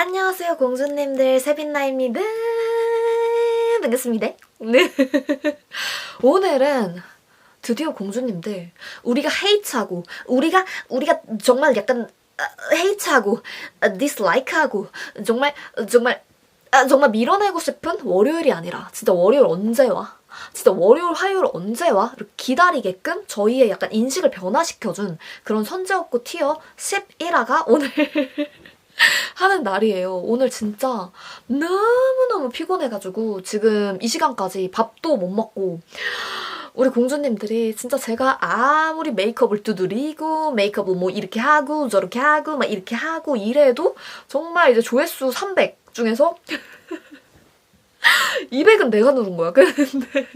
안녕하세요, 공주님들. 세빈나입니다. 반갑습니다. 네. 오늘은 드디어 공주님들, 우리가 헤이트하고, 우리가, 우리가 정말 약간, 아, 헤이트하고, 아, 디slike하고, 정말, 정말, 아, 정말 밀어내고 싶은 월요일이 아니라, 진짜 월요일 언제 와? 진짜 월요일, 화요일 언제 와? 기다리게끔 저희의 약간 인식을 변화시켜준 그런 선제업고 티어 11화가 오늘 하는 날이에요. 오늘 진짜 너무너무 피곤해가지고 지금 이 시간까지 밥도 못 먹고 우리 공주님들이 진짜 제가 아무리 메이크업을 두드리고 메이크업을 뭐 이렇게 하고 저렇게 하고 막 이렇게 하고 이래도 정말 이제 조회수 300 중에서 200은 내가 누른 거야. 근데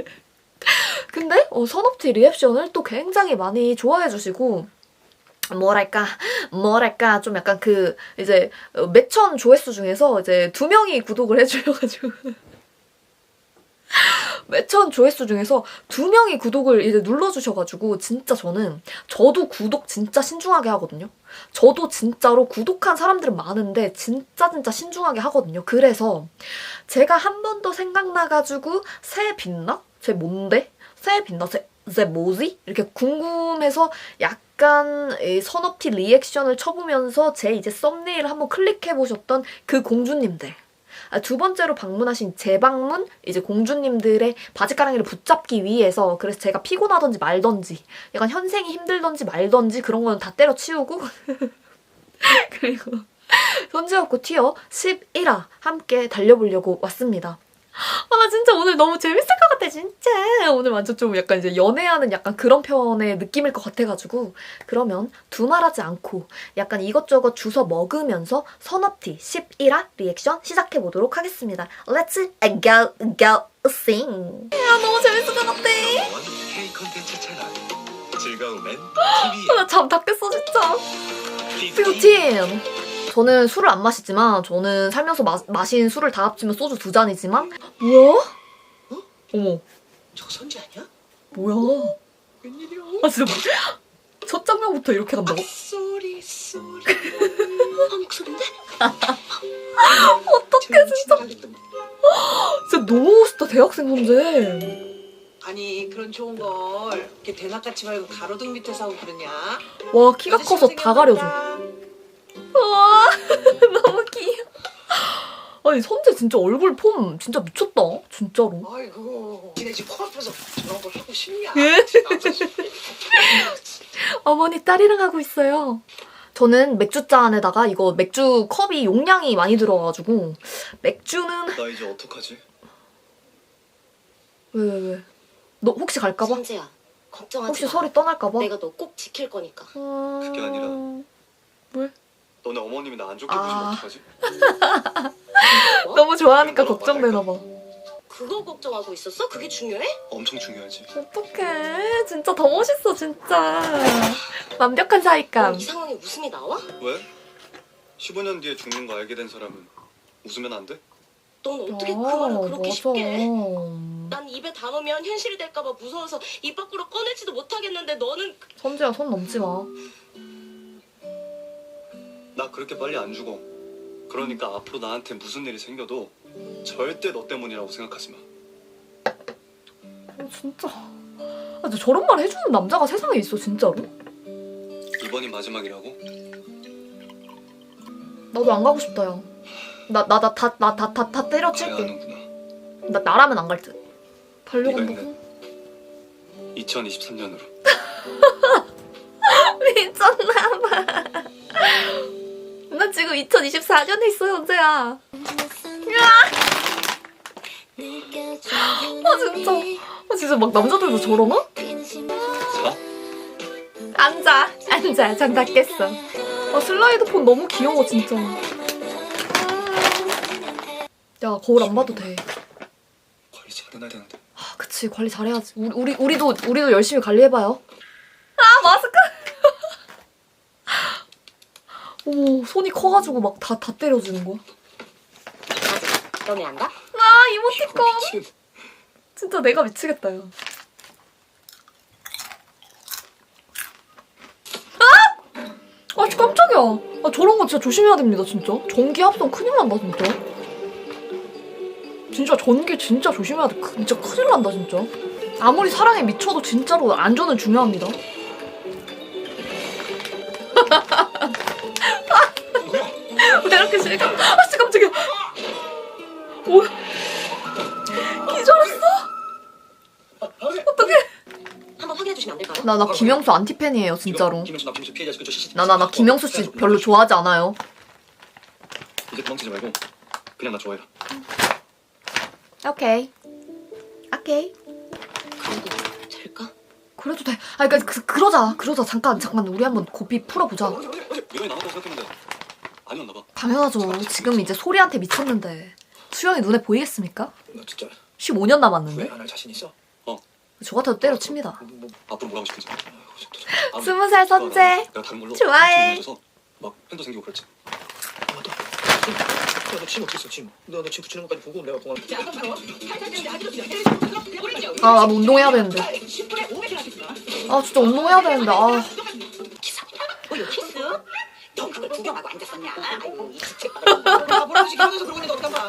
근데 어, 선업티 리액션을 또 굉장히 많이 좋아해 주시고 뭐랄까 뭐랄까 좀 약간 그 이제 어, 몇천 조회수 중에서 이제 두 명이 구독을 해주셔가지고 몇천 조회수 중에서 두 명이 구독을 이제 눌러주셔가지고 진짜 저는 저도 구독 진짜 신중하게 하거든요. 저도 진짜로 구독한 사람들은 많은데 진짜 진짜 신중하게 하거든요. 그래서 제가 한 번 더 생각나가지고 새 빛나? 쟤 뭔데? 새 빛나? 쟤, 쟤 뭐지? 이렇게 궁금해서 약 간이 선업티 리액션을 쳐보면서 제 이제 썸네일 한번 클릭해보셨던 그 공주님들. 아, 두 번째로 방문하신 재방문 이제 공주님들의 바지가랑이를 붙잡기 위해서 그래서 제가 피곤하던지 말던지 약간 현생이 힘들던지 말던지 그런 거는 다 때려치우고 그리고 손지없고 티어 11화 함께 달려보려고 왔습니다. 아, 나 진짜 오늘 너무 재밌을 것 같아, 진짜. 오늘 완전 좀 약간 이제 연애하는 약간 그런 편의 느낌일 것 같아가지고. 그러면 두말하지 않고 약간 이것저것 주워 먹으면서 선업티 11화 리액션 시작해보도록 하겠습니다. Let's go, go, sing. 야, 너무 재밌을 것 같아. 아, 나잠 다 깼어, 진짜. 뷰틴! 저는 술을 안 마시지만 저는 살면서 마, 마신 술을 다 합치면 소주 두 잔이지만 뭐야? 어머 저 선지 아니야? 뭐야? 웬일이야? 아 진짜 뭐- 첫 장면부터 이렇게 간다고? 쏘리 쏘리 아, 목소리인데? 어떡해 진짜 진짜 너무 멋있다 대학생 선재 아니 그런 좋은 걸 이렇게 대낮같이 말고 가로등 밑에서 하고 그러냐? 와 키가 커서 다 가려줘 생겼다. 와 너무 아니 선재 진짜 얼굴 폼 진짜 미쳤다 진짜로 아이고 니네 집 코앞에서 저런 걸 하고 싶냐? 예? 어머니 딸이랑 하고 있어요. 저는 맥주잔에다가 이거 맥주 컵이 용량이 많이 들어가지고 맥주는 나 이제 어떡하지? 왜 왜 왜? 너 혹시 갈까봐? 선재야 걱정하지 혹시 마. 설이 떠날까봐? 내가 너 꼭 지킬 거니까. 음... 그게 아니라. 왜? 너네 어머님이 나 안 좋게 아. 보시면 어떡하지? 뭐? 너무 좋아하니까 뭐라고 걱정되나 봐. 그거 걱정하고 있었어? 그게 중요해? 엄청 중요하지 어떡해. 진짜 더 멋있어 진짜. 완벽한 사이감. 넌이 상황에 웃음이 나와? 왜? 15년 뒤에 죽는 거 알게 된 사람은 웃으면 안 돼? 넌 어떻게 아, 그 말을 그렇게 맞아. 쉽게 해? 난 입에 담으면 현실이 될까봐 무서워서 입 밖으로 꺼내지도 못하겠는데 너는 그- 선재야 손 넘지 마. 나 그렇게 빨리 안 죽어 그러니까 앞으로 나한테 무슨 일이 생겨도 절대 너 때문이라고 생각하지 마 어, 진짜. 아, 근데 저런 말 해주는 남자가 세상에 있어 진짜로? 이번이 마지막이라고? 나도 안 가고 싶다 야. 나 나 나 다 나 다 다 다 가야 때려칠게. 하는구나 나 나라면 안 갈 듯. 네가 달려간다고? 2023년으로 미쳤나봐. 나 지금 2024년에 있어 현재야. 아 진짜. 아 진짜 막 남자들도 저러나? 자 앉아 앉아 장다 깼어. 아 슬라이드 폰 너무 귀여워 진짜. 야 거울 안 봐도 돼. 관리 잘해놔야 되는데 아 그치 관리 잘해야지. 우리 우리 우리도 우리도 열심히 관리해봐요. 아 마스크. 어머 손이 커가지고 막 다 다 때려주는 거야. 가? 아 이모티콘. 진짜 내가 미치겠다 야. 아! 아 깜짝이야. 아, 저런 거 진짜 조심해야 됩니다, 진짜. 전기 합성 큰일 난다, 진짜. 진짜 전기 진짜 조심해야 돼. 그- 진짜 큰일 난다, 진짜. 아무리 사랑에 미쳐도 진짜로 안전은 중요합니다. 이렇게 실감? 아, 진짜 깜짝이야. 뭐야? 기절했어? 어떡해. 한번 확인해 주시면 안 될까요? 나, 나 김영수 안티팬이에요, 진짜로. 김영수 나 김영수 피해자 그저 시시. 나, 나, 나 김영수 씨 별로 좋아하지 않아요. 이제 도망치지 말고 그냥 나 좋아해라. 오케이. 오케이. 그래도 될까? 그래도 돼. 아, 그니까, 그, 그러자. 그러자. 잠깐, 잠깐. 우리 한번 고삐 풀어보자. 어제 어제 남았다고 생각했는데 아니었나 봐. 당연하죠. 지금 이제 소리한테 미쳤는데. 수영이 눈에 보이겠습니까? 너 진짜 15년 남았는데? 왜안할 자신 있어? 저 같아도 때려칩니다. 뭐, 뭐, 앞으로 뭘 하고 싶은지. 아무- 스무 살 선재. 내가 다른 걸로 좋아해. 서막 팬도 생기고 그랬지. 너너 붙이는 것까지 보고 내가 공항 아, 나도 운동해야 되는데. 아, 진짜 운동해야 되는데. 아, 어, 이거 키스? 너 그걸 구경하고 앉았었냐? 아이고, 이 지체. 나 모르지 하면서 그러고 있는데 거야?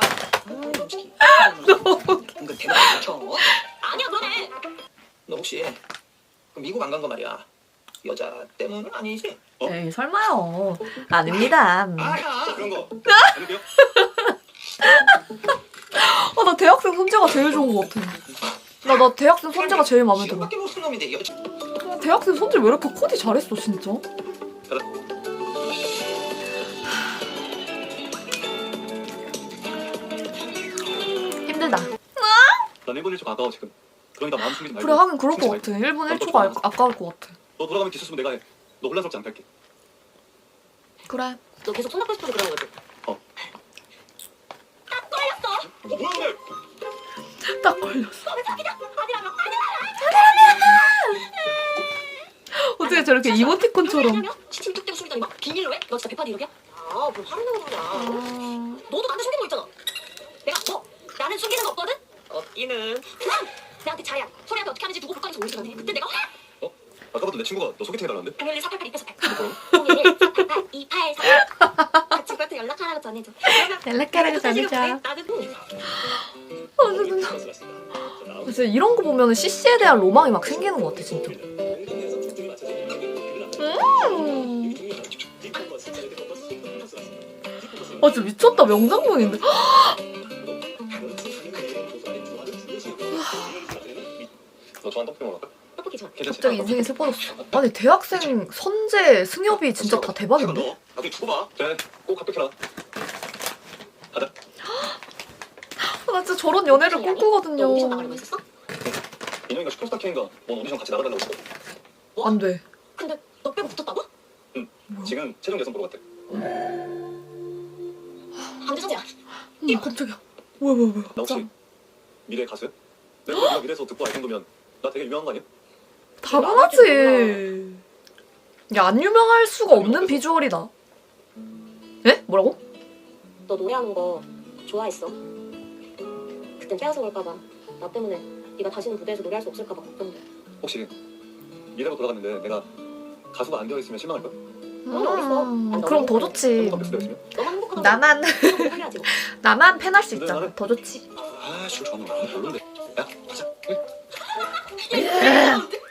은근 대단히 쳐. 아니야, 너네. 너 혹시 그 미국 안 간 거 말이야? 여자 때문은 아니지? 에이, 설마요. 아닙니다. 아야. 그런 거 아닌데요? 아, 나 대학생 선재가 제일 좋은 것 같아. 나, 나 대학생 선재가 제일 마음에 들어. 밖에 못쓴 놈인데 여자. 아, 대학생 선재 왜 이렇게 코디 잘했어, 진짜? 난 일본 일좀 아까워 지금. 그러니까 마음 숨기지 말고. 그래, 하긴 그럴 것 숨기지 같아. 말고. 1분 난 1초가 너 아, 아까울 것 같아. 너 돌아가면 기스 쓰면 내가 해. 너 혼란스럽지 않게 할게. 그래. 너 계속 손 잡고 싶어서 그런 거지? 어. 딱 걸렸어. 어, 뭐야 근데? 딱 걸렸어. 아니라며. 어떻게 저렇게 이모티콘처럼. 아니라며? 시침 뚝 떼고 숨기더니 막 비밀로 해? 너 진짜 백파디 이러냐? 아, 뭐 화를 내고 그러냐. 아... 너도 나한테 숨기는 거 있잖아. 내가 뭐? 나는 숨기는 거 없거든? 없기는. 그럼 내한테 자야. 소리한테 어떻게 하는지 두고 볼 거니서 올 시간에. 그때 내가 어? 아까부터 내 친구가 너 소개팅 해달라는데? 011 488 288 011 488 288그 친구한테 연락하라고 전해줘. 연락하라고 전해줘. 나는. 아, 진짜 이런 거 보면 CC에 대한 로망이 막 생기는 것 같아, 진짜. 음. 아, 진짜 미쳤다. 명장면인데. 갑자기 인생이 슬퍼졌어. 아니, 대학생 선재, 승엽이 진짜 다 대박인데? 너 나중에 두고 봐. 그래 꼭 합격해라. 가자. 아, 나 진짜 저런 연애를 오디션 나가려고 꿈꾸거든요. 했었어? 인형이가 슈퍼스타 K인가? 넌 오디션 같이 나가달라고 했어. 안 돼. 근데 너 빼고 붙었다고? 지금 최종 예선 보러 갔대. 안 되잖아. 음, 깜짝이야. 뭐야, 뭐야, 뭐야. 나 혹시 미래 가수야? 내가 미래에서 듣고 알 정도면 나 되게 유명한 거 아니야? 당연하지. 야, 안 유명할 수가 없는 비주얼이다. 에? 뭐라고? 너 노래하는 거 좋아했어. 그땐 빼앗아 올까봐 나 때문에 네가 다시는 무대에서 노래할 수 없을까봐 걱정돼. 혹시 미래로 돌아갔는데 내가 가수가 안 되어 있으면 실망할 거야? 그건 어딨어? 음, 그럼 더 좋지. 행복한 베스트가 있으면? 너만 행복하다고 나만, 뭐. 나만 팬할 수 있잖아. 더 좋지. 아, 술 좋아하는 거 별론데. 야, 가자. 응?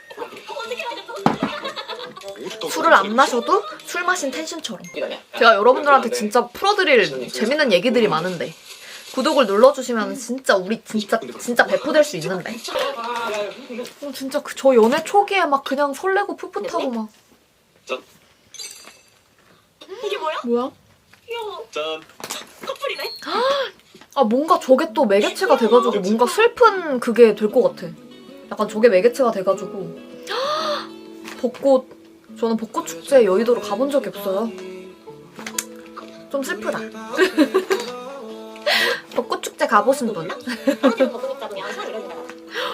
술을 안 마셔도 술 마신 텐션처럼. 제가 여러분들한테 진짜 풀어드릴 재밌는 얘기들이 많은데 구독을 눌러주시면 진짜 우리 진짜 진짜 배포될 수 있는데. 어, 진짜 그 저 연애 초기에 막 그냥 설레고 풋풋하고 막 이게 뭐야? 뭐야? 귀여워. 짠. 커플이네. 아 뭔가 저게 또 매개체가 돼가지고 뭔가 슬픈 그게 될 것 같아. 약간 저게 매개체가 돼가지고 벚꽃 저는 벚꽃 축제 여의도로 가본 적이 없어요. 좀 슬프다. 벚꽃 축제 가보신 분?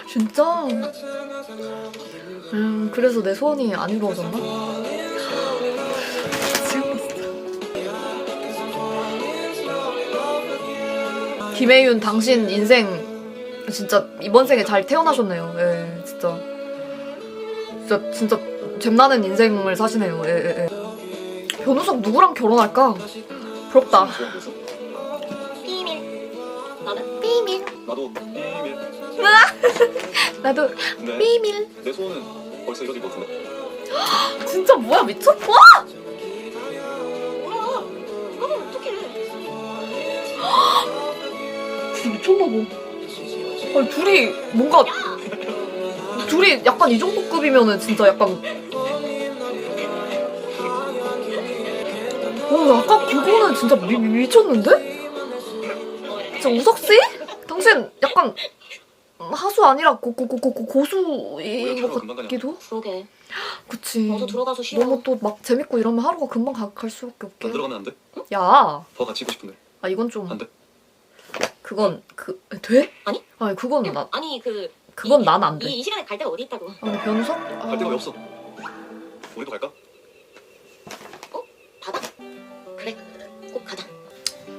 진짜? 음 그래서 내 소원이 안 이루어졌나? 김혜윤 당신 인생 진짜 이번 생에 잘 태어나셨네요. 예, 진짜 진짜 진짜 잼나는 인생을 사시네요. 예, 예, 예. 변우석 누구랑 결혼할까? 부럽다. 비밀. 나도 비밀. 나도 비밀. 내 소원은 벌써 것 같은데. 진짜 뭐야 미쳤어? 어떻게? 미쳤나봐. 아니 둘이 뭔가 둘이 약간 이 정도 급이면은 진짜 약간. 와 아까 그거는 진짜 미, 미- 미쳤는데? 진짜 우석 씨? 당신 약간 하수 아니라 고, 고, 고, 고, 고- 고수인 것 같기도? 그러게. 그치. 어서 들어가서 쉬어. 너무 또 막 재밌고 이러면 하루가 금방 가, 갈 수밖에 안 없게. 들어가면 안 돼? 야, 더 같이 있고 싶은데. 아 이건 좀 안 돼. 그건 그 돼? 아니? 아니 그건 나 아니 그. 그건 이- 난안 돼. 이, 이 시간에 갈 데가 어디 있다고? 아니 변석? 갈 데가 왜 없어? 우리도 갈까?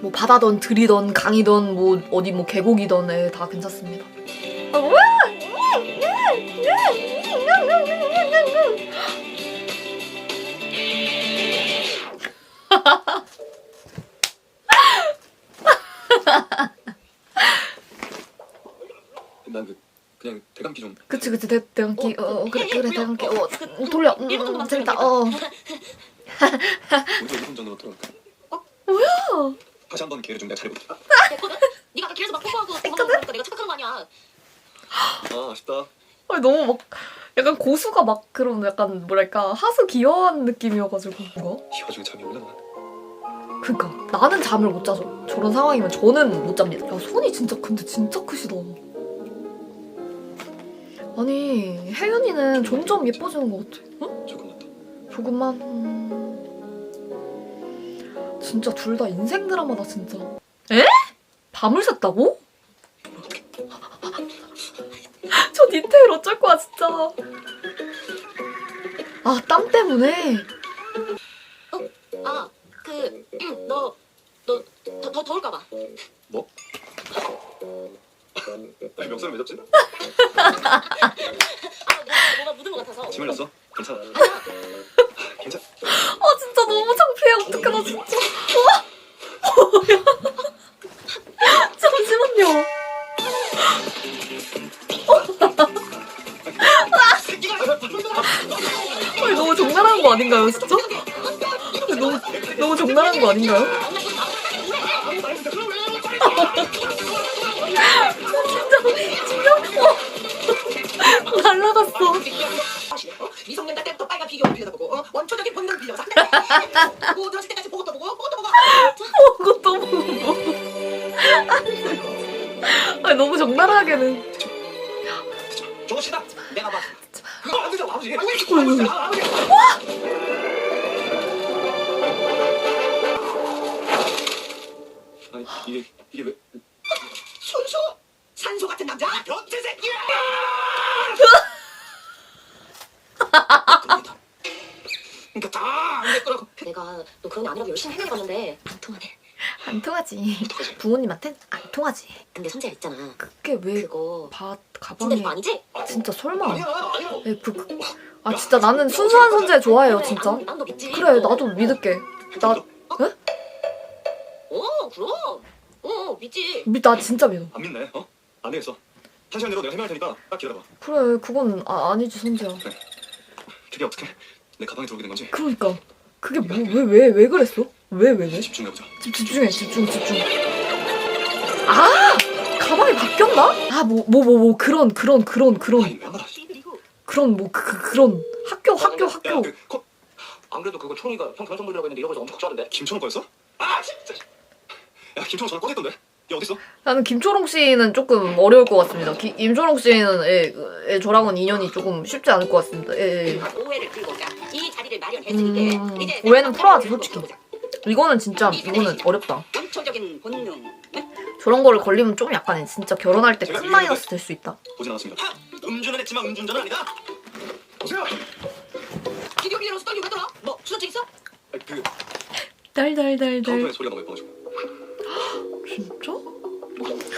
뭐 바다던 들이던 강이던 뭐 어디 뭐 계곡이던 에, 다 괜찮습니다. 난 그 그냥 대감기 좀. 그치 그치 대, 대강기 어, 어 그래 그래 대강기 어 그, 돌려 음, 정도만 재밌다 어 우리도 1분 정도 들어갈까? 어? 뭐야? 다시 한번 기회를 좀 내가 잘해볼게. 됐거든? 네가 아까 길에서 막 뽀뽀하고 도망가니까 내가 착각한 거 아니야. 아 아쉽다. 아니 너무 막 약간 고수가 막 그런 약간 뭐랄까 하수 귀여운 느낌이어가지고 뭔가 이 와중에 잠이 올라나. 그니까 나는 잠을 못 자죠 저런 상황이면 저는 못 잡니다 야 손이 진짜 근데 진짜 크시다 아니 혜윤이는 점점 예뻐지는 것 같아 응? 조금 낫다. 조금만 음... 진짜 둘 다 인생 드라마다 진짜 에? 밤을 샜다고? 저 디테일 어쩔 거야 진짜 아 땀 때문에 아, 그, 너, 너, 더, 더 더울까 봐. 뭐? 아니 멱살을 왜 잡지? 아, 내가 뭐가 묻은 것 같아서. 짐 흘렸어? 괜찮아. 괜찮아. 아닌가요 진짜? 너무 너무 적나라한 거 아닌가요? 진짜 날라갔어 어? 미성년자 때부터 빨간 피규어 빌려다보고 어? 원초적인 본능 빌려서 보고 들었을 때까지 보고 또 보고 보고 또 보고 그것도 보고 아니 너무 적나라하게는 통하지 부모님한텐 안 통하지 근데 선재야 있잖아. 그게 왜 그거 바, 진짜 가방에 이거 아니지? 진짜 설마 에, 그, 그- 아 진짜 나는 순수한 선재 좋아해요 진짜 난- 난너 믿지. 그래 나도 믿을게 나, 어, 그럼. 어, 믿지. 미- 나 진짜 믿어 안 믿네. 어? 안 되겠어. 한 시간 내로 내가 해명할 테니까 딱 기다려봐. 그래 그건 아, 아니지 선재야 그게 어떻게 내 가방에 들어오게 된 건지 그러니까 그게 뭐 왜 왜 왜 그랬어? 왜 왜 왜? 집중해 보자. 집, 집중해 집중 집중 아 가방이 바뀌었나? 아 뭐 뭐 뭐 뭐 그런 그런 그런 그런 아니 왜 말아? 그리고 그런 뭐 그, 그, 그런 학교 학교 학교 야그 컵 안 그래도 그거 총이가 형 결혼 선물이라고 했는데 잃어버려서 엄청 걱정하던데. 김천호 거였어? 아 진짜. 야 김천호 전화 꺼냈던데. 얘 어딨어? 나는 김초롱 씨는 조금 어려울 것 같습니다. 기, 김초롱 씨는 예, 그, 예, 저랑은 인연이 조금 쉽지 않을 것 같습니다. 예, 예. 오해를 풀고자 이 자리를 마련했으니까 음, 이제 오해는 풀어야지, 솔직히. 이거는 진짜 이거는 어렵다. 원초적인 본능 저런 거를 걸리면 좀 약간 진짜 결혼할 때 큰 마이너스 될 수 있다. 보진 않았습니다. 음주는 했지만 음주운전은 아니다. 보세요. 피규어 빌려서 떨리고 가더라 뭐 수전증 있어? 아니, 그 달달달달. 소리가 너무 예뻐가지고. 진짜?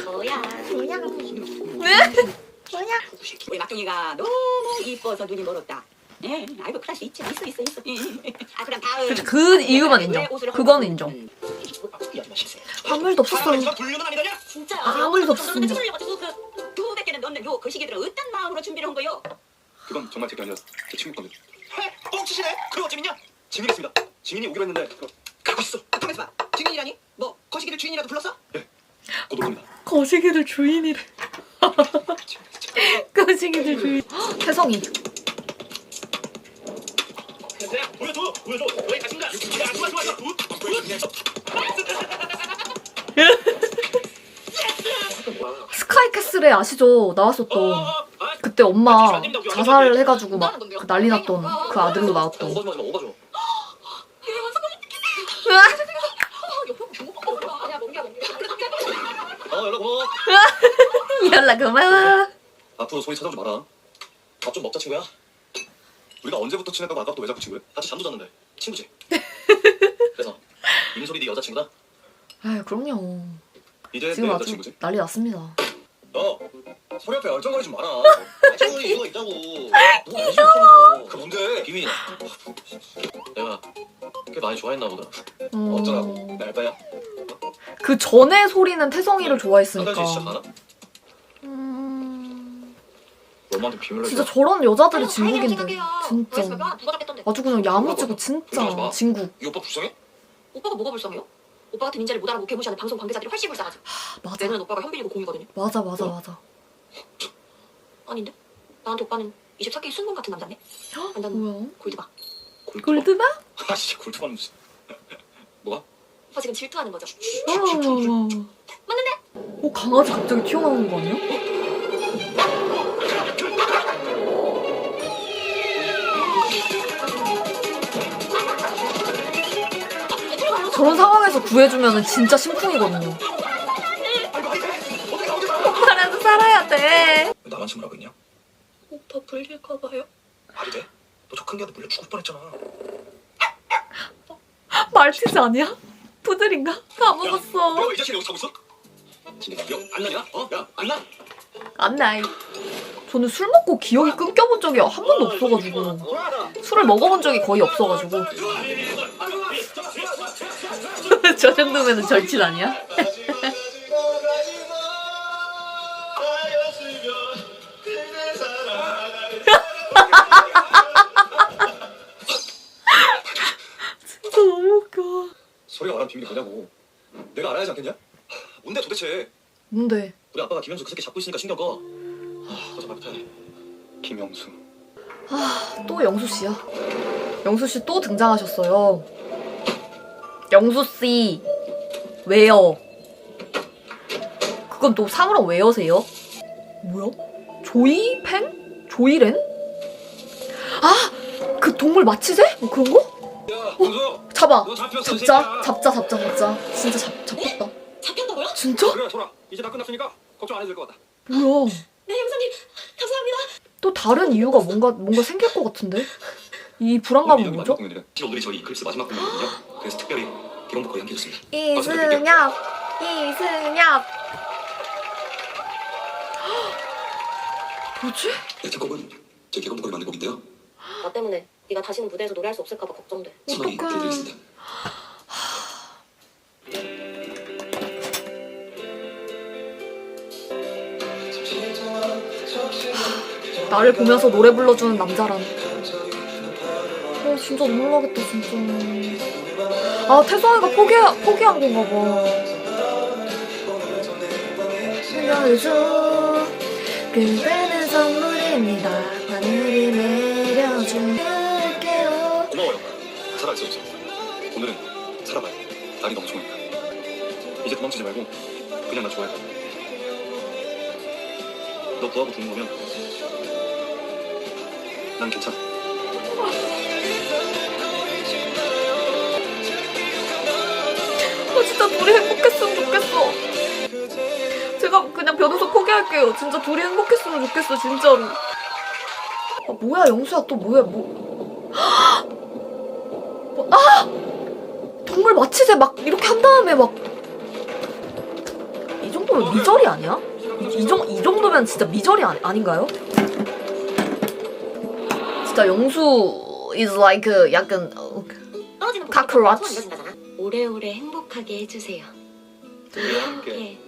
뭐야. 뭐야. 네? 우리 막둥이가 너무 이뻐서 눈이 멀었다 예, 아이고 그럴 수 있지 있어 있어 있어 아 그럼 다음 그치, 그 이유만 인정. 왜 옷을 한 그건 인정. 음. 아무 일도 없었어요. 아? 진짜 아무 일도 없습니다. 가지고 그두 백개는 넣는 요 거시기들은 어떤 마음으로 준비를 한 거요? 그건 정말 제게 아니라 제 친구 건데. 뻥치시네? 그럼 어찌밌냐? 증인이겠습니다. 증인이 오기로 했는데 그거 가고 있어. 아, 가만있어 봐 증인이라니? 뭐 거시기들 주인이라도 불렀어? 곧 옵니다. 거시기들 주인이래. 거시기들 주인. 태성이. 보여줘, 보여줘. 너의 자신감. 야, 좋아, 좋아, 좋아. 굿. 스카이캐슬에 아시죠? 나왔었던. 그때 엄마 자살을 해가지고 막그 난리 났던 그 아들로 나왔던. 어, 연락 고마워. 앞으로 소희 찾아오지 마라. 밥 좀 먹자, 친구야. 우리가 언제부터 친했다고 아까부터 왜 자꾸 친구야? 같이 잠도 잤는데. 친구지. 그래서 임소리 네 여자친구다. 아유 그럼요. 이제 지금 내 아주 여자친구지? 난리 났습니다. 너 소리 앞에 얼쩡거리지 마라. 친구는 이유가 있다고. 너 관심 없어. 그 뭔데? 비밀. 내가 꽤 많이 좋아했나 보다. 음, 어쩌라고? 내 알바야? 그 전에 소리는 태성이를 한 좋아했으니까. 달씩 시작하나? 음, 너한테 비밀로 진짜. 저런 여자들이 진국인데. 진짜 아주 그냥 야무지고 진짜 마. 진국. 이 오빠 불쌍해? 오빠가 뭐가 불쌍해요? 오빠 같은 인재를 못 알아보고 개무시하는 방송 관계자들이 훨씬 불쌍하지 맞아 내 눈엔 오빠가 현빈이고 공이거든요 맞아 맞아 맞아. 아닌데? 나한테 오빠는 24K 순금 같은 남자네 뭐야? 골드바 골드. 골드바? 아씨 골프하는 무슨 뭐가? 오빠 지금 질투하는 거죠? 맞는데? 어 강아지 갑자기 튀어나오는 거 아니야? 저런 상황에서 구해주면 진짜 심쿵이거든요. 살아도 살아야 돼. 왜 나만 친구라고 했냐? 오빠 불릴까봐요 말이 돼? 너 저 큰 개한테 물려 죽을 뻔했잖아. 말티즈 아니야? 푸들인가? 다 먹었어. 야이 자식이 여기 자고 있어? 진짜 야안 나냐? 어? 야안 나? 안 나이. 저는 술 먹고 기억이 끊겨본 적이 한 번도 없어가지고 술을 먹어본 적이 거의 없어가지고 저 정도면은 절친 아니야? 진짜 너무 웃겨. 소리가 말한 비밀이 뭐냐고 내가 알아야 하지 않겠냐? 뭔데 도대체 뭔데? 우리 아빠가 김현수 그 새끼 잡고 있으니까 신경 꺼. 아, 해. 김영수 또 영수 씨야. 영수 씨 또 등장하셨어요. 영수 씨 왜요? 그건 또 사물함 왜 여세요? 뭐야? 조이팽? 조이렌? 아! 그 동물 마취제? 뭐 그런 거? 야 영수 잡아. 너 잡혔어, 이 잡자. 새끼야. 잡자, 잡자, 잡자. 진짜 잡, 잡혔다. 잡혔다고요? 진짜? 그래 소라 이제 다 끝났으니까 걱정 안 해도 될 것 같다 뭐야? 네 형사님 감사합니다 또 다른 이유가 뭔가 뭔가 생길 것 같은데? 이 불안감은 뭐죠? 사실 오늘이 저희 이클립스 마지막 공연이거든요 그래서 특별히 기록 보고 연기했습니다 이승엽, 이승엽. 뭐지? 네, 작곡은 제 개건 보컬이 만든 곡인데요. 나 때문에 네가 다시는 무대에서 노래할 수 없을까봐 걱정돼 어떡해. 드리겠습니다. 나를 보면서 노래 불러주는 남자란. 어, 진짜 눈물 나겠다, 진짜. 아, 태성이가 포기, 포기한 건가 봐. 내려줘. 그대는 선물입니다. 하늘이 내려준 그게로. 고마워요 살아있어줘서 오늘은 살아봐요 날이 너무 좋으니까 이제 도망치지 말고 그냥 나 좋아해 너 구하고 죽는 거면 난 괜찮아 아, 진짜 둘이 행복했으면 좋겠어. 제가 그냥 변호사 포기할게요. 진짜 둘이 행복했으면 좋겠어, 진짜로. 아, 뭐야, 영수야, 또 뭐야, 뭐. 뭐, 아! 동물 마취제 막 이렇게 한 다음에 막. 이 정도면 미절이 아니야? 이, 정, 이 정도면 진짜 미절이 아니, 아닌가요? 진짜 영수 is like 그 약간 어, 떨어지는 이뤄진다잖아. 오래오래 행복 하게 해주세요. 우리 함께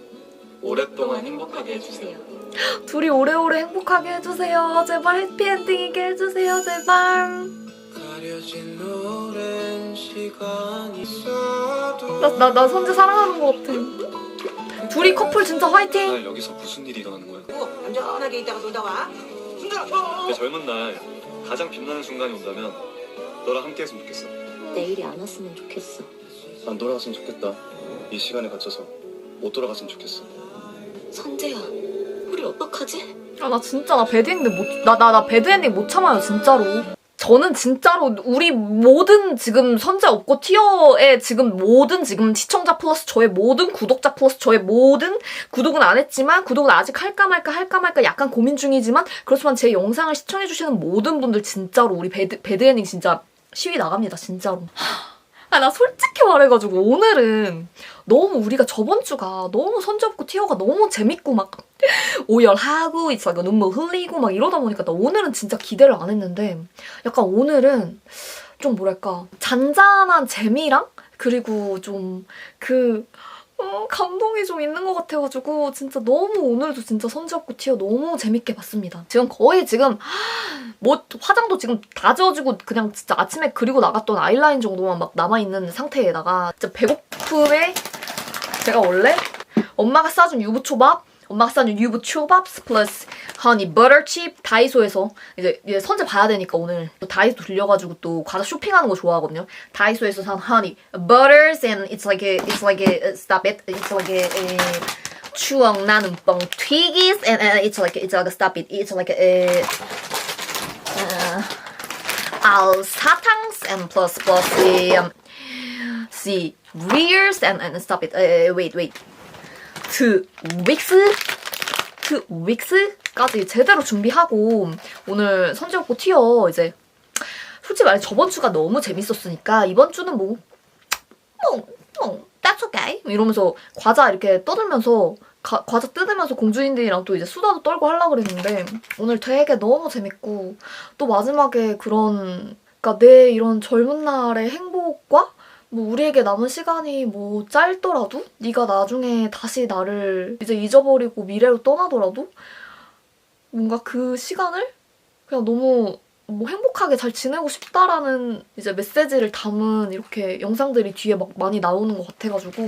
오랫동안 행복하게 해주세요. 둘이 오래오래 행복하게 해주세요. 제발 해피엔딩이게 해주세요. 제발. 나, 나, 나 선재 사랑하는 것 같아. 둘이 커플 진짜 화이팅! 날 여기서 무슨 일이 일어나는 거야? 어, 안전하게 있다가 놀다 와. 내 젊은 날 가장 빛나는 순간이 온다면 너랑 함께 했으면 좋겠어. 내일이 안 왔으면 좋겠어. 안 돌아갔으면 좋겠다. 이 시간에 갇혀서 못 돌아갔으면 좋겠어. 선재야, 우리 어떡하지? 아, 나 진짜 나 배드엔딩 못, 나, 나, 나 배드엔딩 못 참아요, 진짜로. 저는 진짜로 우리 모든 지금 선재 없고 티어의 지금 모든 지금 시청자 플러스 저의 모든 구독자 플러스 저의 모든 구독은 안 했지만 구독은 아직 할까 말까 할까 말까 약간 고민 중이지만 그렇지만 제 영상을 시청해주시는 모든 분들 진짜로 우리 배드, 배드엔딩 진짜 시위 나갑니다, 진짜로. 아, 나 솔직히 말해가지고 오늘은 너무 우리가 저번 주가 너무 없고 티어가 너무 재밌고 막 오열하고 있어 막 눈물 흘리고 막 이러다 보니까 나 오늘은 진짜 기대를 안 했는데 약간 오늘은 좀 뭐랄까 잔잔한 재미랑 그리고 좀그 어, 감동이 좀 있는 것 같아가지고 진짜 너무 오늘도 진짜 선지 없고 티어 너무 재밌게 봤습니다. 지금 거의 지금 뭐 화장도 지금 다 지워지고 그냥 진짜 아침에 그리고 나갔던 아이라인 정도만 막 남아있는 상태에다가 진짜 배고픔에 제가 원래 엄마가 싸준 유부초밥 엄마가 싸준 유부 초밥 플러스 허니 버터칩 다이소에서 이제, 이제 선제 봐야 되니까 오늘 또 다이소 들려가지고 또 과자 쇼핑하는 거 좋아하거든요. 다이소에서 산 허니 butters and it's like a, it's like a stop it it's like a, a 추억 나는 뻥 튀기스 and, and it's like it's like a stop it it's like a uh, 알 사탕스 and plus plus um, see rears and and stop it uh, wait wait 트 윅스 트 윅스까지 제대로 준비하고 오늘 선지없고 티어 이제 솔직히 말해 저번 주가 너무 재밌었으니까 이번 주는 뭐 뭐, 뭐, okay. 이러면서 과자 이렇게 떠들면서 가- 과자 뜯으면서 공주님들이랑 또 이제 수다도 떨고 하려고 그랬는데 오늘 되게 너무 재밌고 또 마지막에 그런 그러니까 내 이런 젊은 날의 행복과 뭐 우리에게 남은 시간이 뭐 짧더라도 네가 나중에 다시 나를 이제 잊어버리고 미래로 떠나더라도 뭔가 그 시간을 그냥 너무 뭐 행복하게 잘 지내고 싶다라는 이제 메시지를 담은 이렇게 영상들이 뒤에 막 많이 나오는 것 같아가지고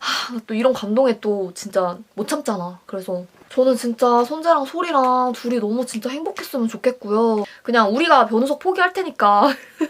하, 또 이런 감동에 또 진짜 못 참잖아. 그래서 저는 진짜 손재랑 소리랑 둘이 너무 진짜 행복했으면 좋겠고요. 그냥 우리가 변우석 포기할 테니까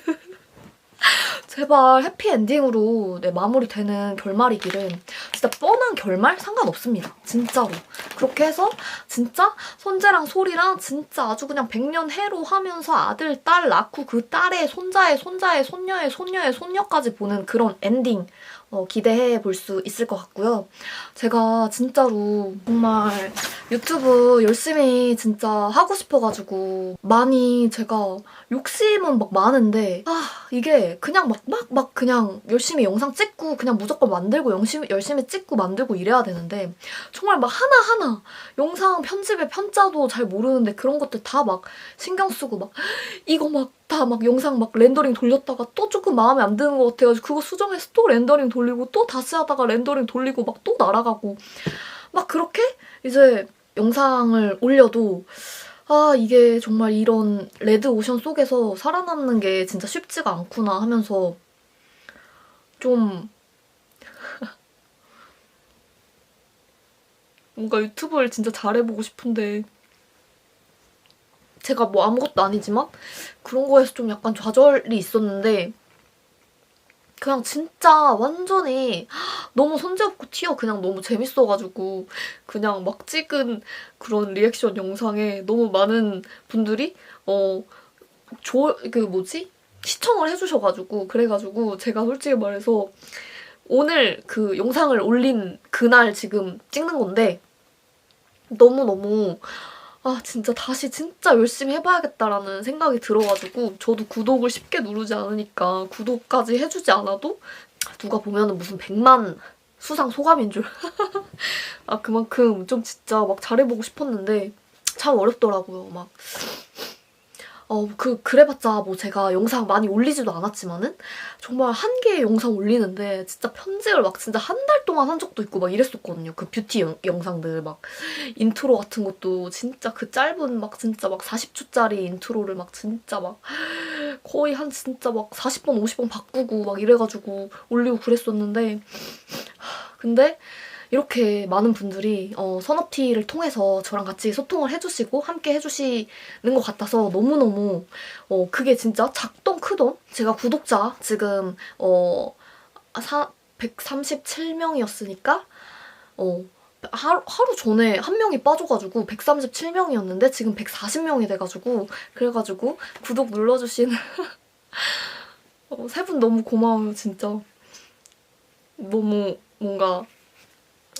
제발 해피엔딩으로 네, 마무리되는 결말이기를 진짜 뻔한 결말 상관없습니다. 진짜로. 그렇게 해서 진짜 손재랑 소리랑 진짜 아주 그냥 백년 해로 하면서 아들, 딸 낳고 그 딸의 손자의 손자의 손녀의 손녀의 손녀까지 보는 그런 엔딩 어, 기대해 볼 수 있을 것 같고요. 제가 진짜로 정말 유튜브 열심히 진짜 하고 싶어가지고 많이 제가 욕심은 막 많은데 아 이게 그냥 막 막 막 그냥 열심히 영상 찍고 그냥 무조건 만들고 열심히 열심히 찍고 만들고 이래야 되는데 정말 막 하나 하나 영상 편집의 편자도 잘 모르는데 그런 것들 다 막 신경 쓰고 막 이거 막 다 막 영상 막 렌더링 돌렸다가 또 조금 마음에 안 드는 것 같아가지고 그거 수정해서 또 렌더링 돌리고 또 다시 하다가 렌더링 돌리고 막 또 날아가고 막 그렇게 이제 영상을 올려도 아 이게 정말 이런 레드 오션 속에서 살아남는 게 진짜 쉽지가 않구나 하면서 좀 뭔가 유튜브를 진짜 잘해보고 싶은데 제가 뭐 아무것도 아니지만 그런 거에서 좀 약간 좌절이 있었는데 그냥 진짜 완전히 너무 손재없고 티어. 그냥 너무 재밌어가지고 그냥 막 찍은 그런 리액션 영상에 너무 많은 분들이 어 조 그 뭐지? 시청을 해주셔가지고 그래가지고 제가 솔직히 말해서 오늘 그 영상을 올린 그날 지금 찍는 건데 너무 너무 아 진짜 다시 진짜 열심히 해봐야겠다라는 생각이 들어가지고 저도 구독을 쉽게 누르지 않으니까 구독까지 해주지 않아도 누가 보면 은 무슨 100만 수상 소감인 줄. 아 그만큼 좀 진짜 막 잘해보고 싶었는데 참 어렵더라고요. 막 어, 그, 그래봤자 뭐 제가 영상 많이 올리지도 않았지만은 정말 한 개의 영상 올리는데 진짜 편집을 막 진짜 한 달 동안 한 적도 있고 막 이랬었거든요. 그 뷰티 영, 영상들 막 인트로 같은 것도 진짜 그 짧은 막 진짜 막 40초짜리 인트로를 막 진짜 막 거의 한 진짜 막 40번, 50번 바꾸고 막 이래가지고 올리고 그랬었는데 근데 이렇게 많은 분들이 어, 선업티를 통해서 저랑 같이 소통을 해주시고 함께 해주시는 것 같아서 너무너무 어, 그게 진짜 작던 크던 제가 구독자 지금 어, 사, 137명이었으니까 어, 하루, 하루 전에 한 명이 빠져가지고 137명이었는데 지금 140명이 돼가지고 그래가지고 구독 눌러주시는 어, 세분 너무 고마워요 진짜. 너무 뭔가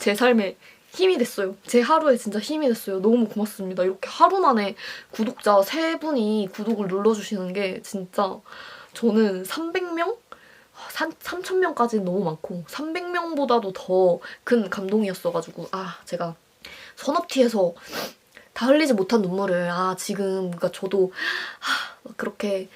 제 삶에 힘이 됐어요. 제 하루에 진짜 힘이 됐어요. 너무 고맙습니다. 이렇게 하루 만에 구독자 세 분이 구독을 눌러주시는 게 진짜 저는 300명? 3,000명까지는 너무 많고 300명보다도 더 큰 감동이었어가지고 아 제가 선업티에서 다 흘리지 못한 눈물을 아 지금 그러니까 저도 하, 그렇게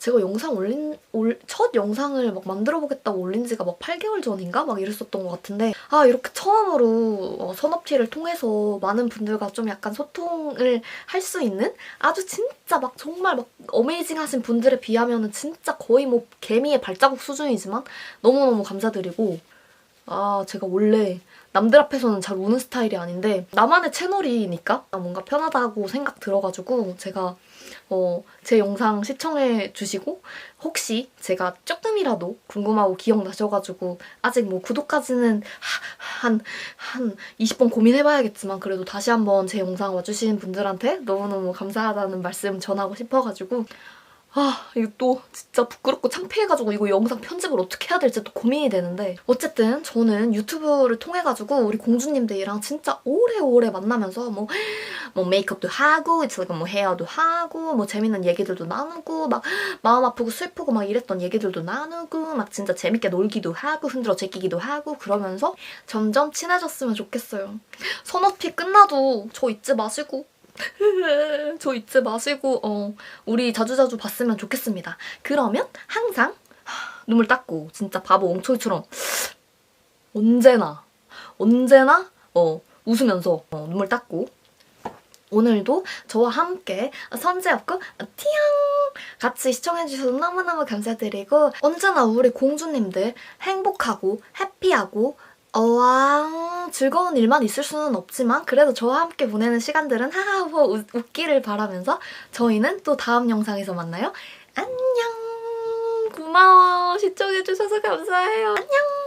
제가 영상 올린 올, 첫 영상을 막 만들어 보겠다고 올린 지가 막 8개월 전인가? 막 이랬었던 것 같은데 아 이렇게 처음으로 어, 선업티를 통해서 많은 분들과 좀 약간 소통을 할 수 있는 아주 진짜 막 정말 막 어메이징하신 분들에 비하면은 진짜 거의 뭐 개미의 발자국 수준이지만 너무너무 감사드리고 아 제가 원래 남들 앞에서는 잘 우는 스타일이 아닌데 나만의 채널이니까 뭔가 편하다고 생각 들어가지고 제가 어, 제 영상 시청해 주시고 혹시 제가 조금이라도 궁금하고 기억나셔가지고 아직 뭐 구독까지는 한, 한 20번 고민해봐야겠지만 그래도 다시 한번 제 영상 와주신 분들한테 너무너무 감사하다는 말씀 전하고 싶어가지고 아, 이거 또 진짜 부끄럽고 창피해가지고 이거 영상 편집을 어떻게 해야 될지 또 고민이 되는데 어쨌든 저는 유튜브를 통해가지고 우리 공주님들이랑 진짜 오래오래 만나면서 뭐, 뭐 메이크업도 하고 지금 뭐 헤어도 하고 뭐 재밌는 얘기들도 나누고 막 마음 아프고 슬프고 막 이랬던 얘기들도 나누고 막 진짜 재밌게 놀기도 하고 흔들어 제끼기도 하고 그러면서 점점 친해졌으면 좋겠어요. 선어피 끝나도 저 잊지 마시고 저 잊지 마시고 어, 우리 자주자주 봤으면 좋겠습니다. 그러면 항상 하, 눈물 닦고 진짜 바보 엉초이처럼 언제나 언제나 어, 웃으면서 어, 눈물 닦고 오늘도 저와 함께 선재 없고 티영 같이 시청해주셔서 너무너무 감사드리고 언제나 우리 공주님들 행복하고 해피하고 어왕 즐거운 일만 있을 수는 없지만 그래도 저와 함께 보내는 시간들은 하하호 웃- 웃기를 바라면서 저희는 또 다음 영상에서 만나요. 안녕 고마워 시청해주셔서 감사해요. 안녕